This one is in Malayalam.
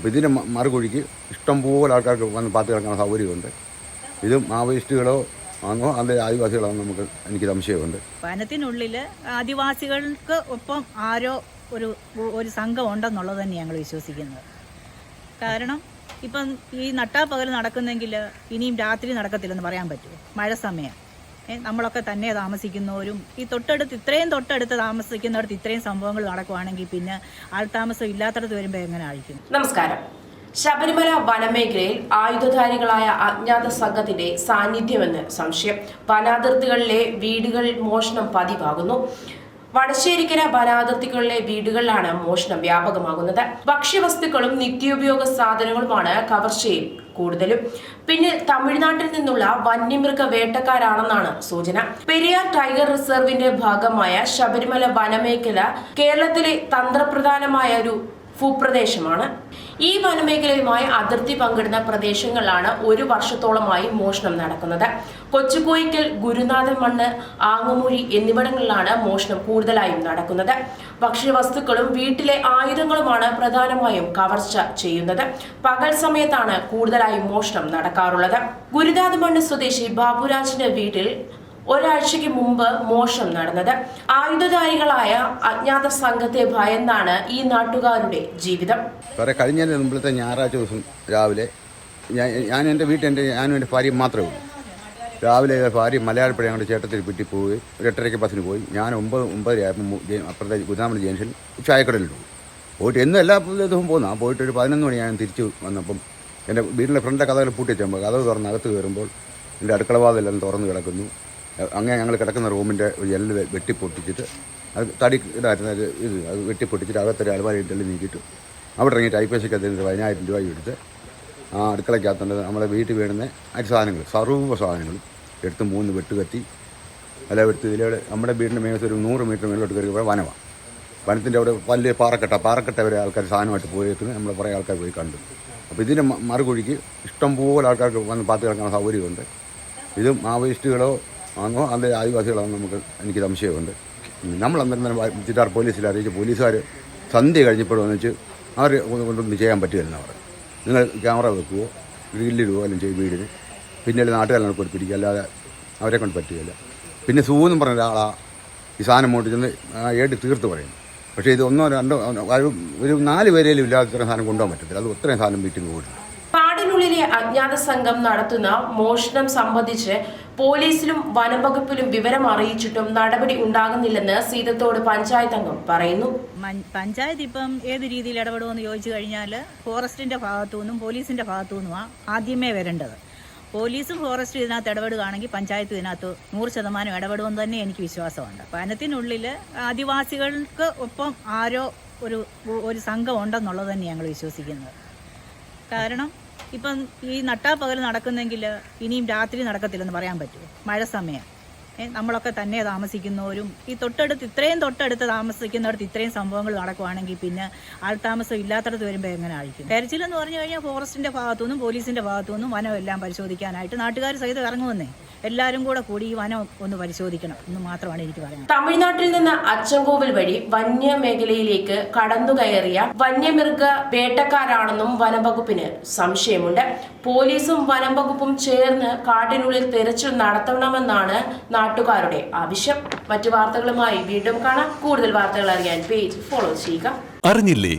അപ്പോൾ മ- മറുകുഴിക്ക് ഇഷ്ടംപോലെ ആൾക്കാർക്ക് വന്ന് പാത്ത് കിടക്കാൻ സൗകര്യമുണ്ട്. ഇത് മാവോയിസ്റ്റുകളോ ആണോ അല്ലെ ആദിവാസികളോ നമുക്ക് എനിക്ക് സംശയമുണ്ട്. വനത്തിനുള്ളിൽ ആദിവാസികൾക്ക് ഒപ്പം ആരോ ഒരു ഒരു സംഘം ഉണ്ടെന്നുള്ളത് തന്നെ ഞങ്ങൾ വിശ്വസിക്കുന്നത്. കാരണം ഇപ്പം ഈ നട്ടാപ്പകൽ നടക്കുന്നെങ്കിൽ ഇനിയും രാത്രി നടക്കത്തില്ലെന്ന് പറയാൻ പറ്റുമോ? മഴ സമയം. നമ്മളൊക്കെ തന്നെ താമസിക്കുന്നവരും ഈ തൊട്ടടുത്ത് ഇത്രയും തൊട്ടടുത്ത് താമസിക്കുന്നവർക്ക് ഇത്രയും സംഭവങ്ങൾ നടക്കുവാണെങ്കിൽ പിന്നെ ആൾത്താമസം ഇല്ലാത്തടത്ത് വരുമ്പോൾ എങ്ങനെ ആയിരിക്കും? നമസ്കാരം. ശബരിമല വനമേഖലയിൽ ആയുധധാരികളായ അജ്ഞാത സംഘത്തിന്റെ സാന്നിധ്യമെന്ന് സംശയം. വനാതിർത്തികളിലെ വീടുകളിൽ മോഷണം പതിവാകുന്നു. വടശ്ശേരിക്കര വനാതിർത്തികളിലെ വീടുകളിലാണ് മോഷണം വ്യാപകമാകുന്നത്. ഭക്ഷ്യവസ്തുക്കളും നിത്യോപയോഗ സാധനങ്ങളുമാണ് കവർച്ചയിൽ കൂടുതലും. പിന്നെ തമിഴ്നാട്ടിൽ നിന്നുള്ള വന്യമൃഗ വേട്ടക്കാരാണെന്നാണ് സൂചന. പെരിയാർ ടൈഗർ റിസർവിന്റെ ഭാഗമായ ശബരിമല വനമേഖല കേരളത്തിലെ തന്ത്രപ്രധാനമായ ഒരു ഭൂപ്രദേശമാണ്. ഈ വനമേഖലയുമായി അതിർത്തി പങ്കിടുന്ന പ്രദേശങ്ങളിലാണ് ഒരു വർഷത്തോളമായി മോഷണം നടക്കുന്നത്. കൊച്ചുകോയിക്കൽ ഗുരുനാഥൻ മണ്ണ് ആങ്ങമൂഴി എന്നിവിടങ്ങളിലാണ് മോഷണം കൂടുതലായും നടക്കുന്നത്. ഭക്ഷ്യവസ്തുക്കളും വീട്ടിലെ ആയുധങ്ങളുമാണ് പ്രധാനമായും കവർച്ച ചെയ്യുന്നത്. പകൽ സമയത്താണ് കൂടുതലായും മോഷണം നടക്കാറുള്ളത്. ഗുരുനാഥ മണ്ണ് സ്വദേശി ബാബുരാജിന്റെ വീട്ടിൽ ഒരാഴ്ചയ്ക്ക് മുമ്പ് മോഷണം നടന്നത്. ആയുധധാരികളായ അജ്ഞാത സംഘത്തെ ഭയന്നാണ് ഈ നാട്ടുകാരുടെ ജീവിതം. സാറേ കഴിഞ്ഞ മുമ്പിലത്തെ ഞായറാഴ്ച ദിവസം രാവിലെ ഞാൻ എന്റെ വീട്ടിൽ എന്റെ ഞാനും എന്റെ ഭാര്യയും മാത്രമേ ഉള്ളൂ. രാവിലെ ഭാര്യ മലയാളപ്പുഴ ഞങ്ങളുടെ ചേട്ടത്തിൽ വീട്ടിൽ പോയി ഒരു എട്ടരയ്ക്ക് ബസ്സിന് പോയി. ഞാൻ ഒമ്പത് ഒമ്പതരയായപ്പോൾ അപ്പുറത്തെ ഗുരുനാമണി ജംഗ്ഷൻ ചായക്കടലിൽ പോയി പോയിട്ട് എന്നും എല്ലാ ദിവസവും പോകുന്ന പോയിട്ട് ഒരു പതിനൊന്ന് മണി ഞാൻ തിരിച്ച് വന്നപ്പം എന്റെ വീടിന്റെ ഫ്രണ്ടിലെ കഥകൾ പൂട്ടി വെച്ചപ്പോൾ കഥവ് തുറന്ന് അകത്ത് കയറുമ്പോൾ എന്റെ അടുക്കളവാതെല്ലാം തുറന്ന് കിടക്കുന്നു. അങ്ങനെ ഞങ്ങൾ കിടക്കുന്ന റൂമിന്റെ ജനൽ വെട്ടിപ്പൊട്ടിച്ചിട്ട് അത് തടി ഇതായിരുന്നു അത് ഇത് അത് വെട്ടിപ്പൊട്ടിച്ചിട്ട് അകത്തൊരു അലമാരി ഇട്ടെല്ലാം നീക്കിയിട്ട്. അവിടെ ഇറങ്ങിയിട്ട് ഐ പി പതിനായിരം രൂപ എടുത്ത് ആ അടുക്കളയ്ക്കകത്തുണ്ട് നമ്മളെ വീട്ടിൽ വീഴുന്ന അരി സാധനങ്ങൾ സർവ സാധനങ്ങൾ എടുത്ത് മൂന്ന് വെട്ട് കത്തി. എല്ലാം എടുത്ത് ഇതിലൂടെ നമ്മുടെ വീടിന്റെ മേഖല ഒരു നൂറ് മീറ്റർ മേലോട്ട് കയറി പോയാൽ വനമാണ് വനത്തിന്റെ അവിടെ വലിയ പാറക്കെട്ട പാറക്കെട്ട വരെ ആൾക്കാർ സാധനമായിട്ട് പോയേക്കുന്നത് നമ്മൾ കുറേ ആൾക്കാർ പോയി കണ്ടു. അപ്പോൾ ഇതിന്റെ മറുകുഴിക്ക് ഇഷ്ടംപോലെ ആൾക്കാർക്ക് വന്ന് പാത്ത് കിടക്കാനുള്ള സൗകര്യമുണ്ട്. ഇതും മാവോയിസ്റ്റുകളോ ആണോ? അതിന്റെ ആദിവാസികളാണെന്ന് നമുക്ക് എനിക്ക് സംശയമുണ്ട്. നമ്മൾ അന്നേരം തന്നെ ചിറ്റാർ പോലീസിൽ അറിയിച്ച് പോലീസുകാർ സന്ധ്യ കഴിഞ്ഞപ്പോഴെന്ന് വെച്ച് അവർ കൊണ്ടൊന്നും ചെയ്യാൻ പറ്റില്ല അവർ നിങ്ങൾ ക്യാമറ വെക്കുവോ? ഗ്രില്ലിടുവോ അല്ലെങ്കിൽ ചെയ്യും വീടിന്? പിന്നെ നാട്ടുകാരെ കൊണ്ട് പിടിക്കുക അല്ലാതെ അവരെ കൊണ്ട് പറ്റുകയില്ല. പിന്നെ സൂ എന്നും പറഞ്ഞ ഒരാളാ ഈ സാധനം മോട്ട് ചെന്ന് ഏട്ട് ഏട് തീർത്ത് പറയും പക്ഷേ ഇത് ഒന്നോ രണ്ടോ ഒരു- നാല് പേരേലും ഇല്ലാതെ ഇത്രയും സാധനം കൊണ്ടുപോകാൻ പറ്റത്തില്ല. അത് ഇത്രയും സാധനം വീട്ടിൽ ഓടില്ല കാടിനുള്ളിലെ അജ്ഞാത സംഘം നടത്തുന്ന മോഷണം സംബന്ധിച്ച് പോലീസിലും വനംവകുപ്പിലും വിവരം അറിയിച്ചിട്ടും നടപടി ഉണ്ടാകുന്നില്ലെന്ന് സീതത്തോട് പഞ്ചായത്ത് അംഗം പറയുന്നു. പഞ്ചായത്ത് ഇപ്പം ഏത് രീതിയിൽ ഇടപെടുമെന്ന് ചോദിച്ചു കഴിഞ്ഞാൽ ഫോറസ്റ്റിന്റെ ഭാഗത്തു നിന്നും പോലീസിന്റെ ഭാഗത്തു നിന്നുമാണ് ആദ്യമേ വരേണ്ടത്. പോലീസും ഫോറസ്റ്റും ഇതിനകത്ത് ഇടപെടുകയാണെങ്കിൽ പഞ്ചായത്ത് ഇതിനകത്ത് നൂറ് ശതമാനം ഇടപെടുമെന്ന് തന്നെ എനിക്ക് വിശ്വാസമുണ്ട്. വനത്തിനുള്ളിൽ ആദിവാസികൾക്ക് ഒപ്പം ആരോ ഒരു ഒരു സംഘം ഉണ്ടെന്നുള്ളത് തന്നെ ഞങ്ങൾ വിശ്വസിക്കുന്നത്. കാരണം ഇപ്പം ഈ നട്ടാപ്പകൽ നടക്കുന്നെങ്കിൽ ഇനിയും രാത്രി നടക്കത്തില്ലെന്ന് പറയാൻ പറ്റുമോ? മഴ സമയം. നമ്മളൊക്കെ തന്നെ താമസിക്കുന്നവരും ഈ തൊട്ടടുത്ത് ഇത്രയും തൊട്ടടുത്ത് താമസിക്കുന്നിടത്ത് ഇത്രയും സംഭവങ്ങൾ നടക്കുവാണെങ്കിൽ പിന്നെ ആൾത്താമസം ഇല്ലാത്തടത്ത് വരുമ്പോൾ എങ്ങനെ ആയിരിക്കും? തെരച്ചിലെന്ന് പറഞ്ഞു കഴിഞ്ഞാൽ ഫോറസ്റ്റിന്റെ ഭാഗത്തുനിന്നും പോലീസിന്റെ ഭാഗത്തുനിന്നും വനം എല്ലാം പരിശോധിക്കാനായിട്ട് നാട്ടുകാർ സഹിതം ഇറങ്ങുമെന്നേ. എല്ലാവരും കൂടെ കൂടി ഈ വനം ഒന്ന് പരിശോധിക്കണം എന്ന് മാത്രമാണ് എനിക്ക് പറയുന്നത് തമിഴ്നാട്ടിൽ നിന്ന് അച്ചൻകോവിൽ വഴി വന്യമേഖലയിലേക്ക് കടന്നുകയറിയ വന്യമൃഗ വേട്ടക്കാരാണെന്നും വനംവകുപ്പിന് സംശയമുണ്ട്. പോലീസും വനംവകുപ്പും ചേർന്ന് കാട്ടിനുള്ളിൽ തെരച്ചിൽ നടത്തണമെന്നാണ് നാട്ടുകാരുടെ ആവശ്യം. മറ്റു വാർത്തകളുമായി വീണ്ടും കാണാം. കൂടുതൽ വാർത്തകൾ അറിയാൻ പേജ് ഫോളോ ചെയ്യുക. അറിഞ്ഞില്ലേ?